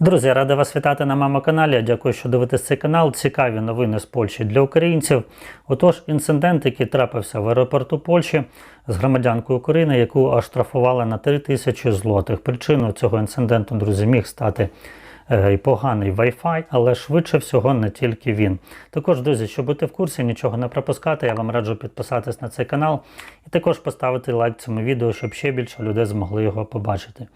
Друзі, рада вас вітати на моєму каналі. Дякую, що дивитесь цей канал. Цікаві новини з Польщі для українців. Отож, інцидент, який трапився в аеропорту Польщі з громадянкою України, яку оштрафували на 3 тисячі злотих. Причиною цього інциденту, друзі, міг стати і поганий Wi-Fi, але швидше всього не тільки він. Також, друзі, щоб бути в курсі, нічого не пропускати, я вам раджу підписатись на цей канал і також поставити лайк цьому відео, щоб ще більше людей змогли його побачити.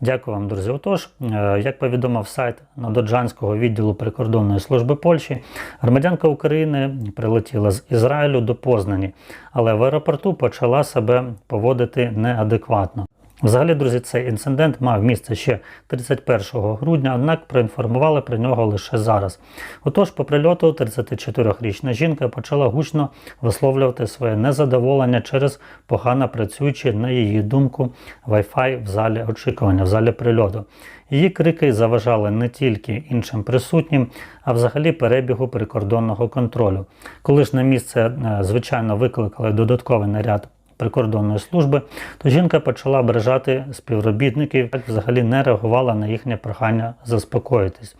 Дякую вам, друзі. Отож, е, як повідомив сайт Надоджанського відділу прикордонної служби Польщі, громадянка України прилетіла з Ізраїлю до Познані, але в аеропорту почала себе поводити неадекватно. Взагалі, друзі, цей інцидент мав місце ще 31 грудня, однак проінформували про нього лише зараз. Отож, по прильоту 34-річна жінка почала гучно висловлювати своє незадоволення через погано працюючий, на її думку, Wi-Fi в залі очікування, в залі прильоту. Її крики заважали не тільки іншим присутнім, а взагалі перебігу прикордонного контролю. Коли ж на місце, е, звичайно, викликали додатковий наряд прикордонної служби, то жінка почала ображати співробітників, взагалі не реагувала на їхнє прохання заспокоїтись.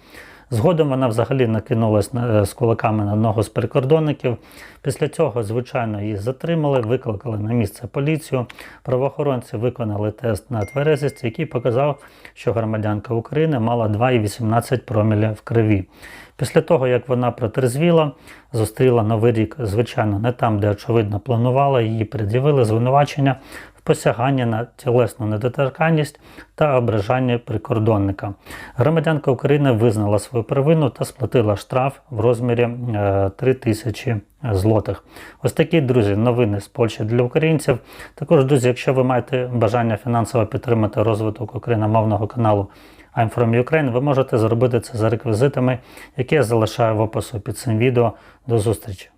Згодом вона взагалі накинулась е, з кулаками на одного з прикордонників. Після цього, звичайно, її затримали, викликали на місце поліцію. Правоохоронці виконали тест на тверезість, який показав, що громадянка України мала 2,18 проміля в крові. Після того, як вона протрезвіла, зустріла новий рік, звичайно, не там, де очевидно планувала, її пред'явили звинувачення в посяганні на тілесну недоторканність та ображанні прикордонника. Громадянка України визнала свою провину та сплатила штраф в розмірі е, 3 тисячі злотих. Ось такі, друзі, новини з Польщі для українців. Також, друзі, якщо ви маєте бажання фінансово підтримати розвиток україномовного каналу I'm from Ukraine, ви можете зробити це за реквізитами, які я залишаю в опису під цим відео. До зустрічі!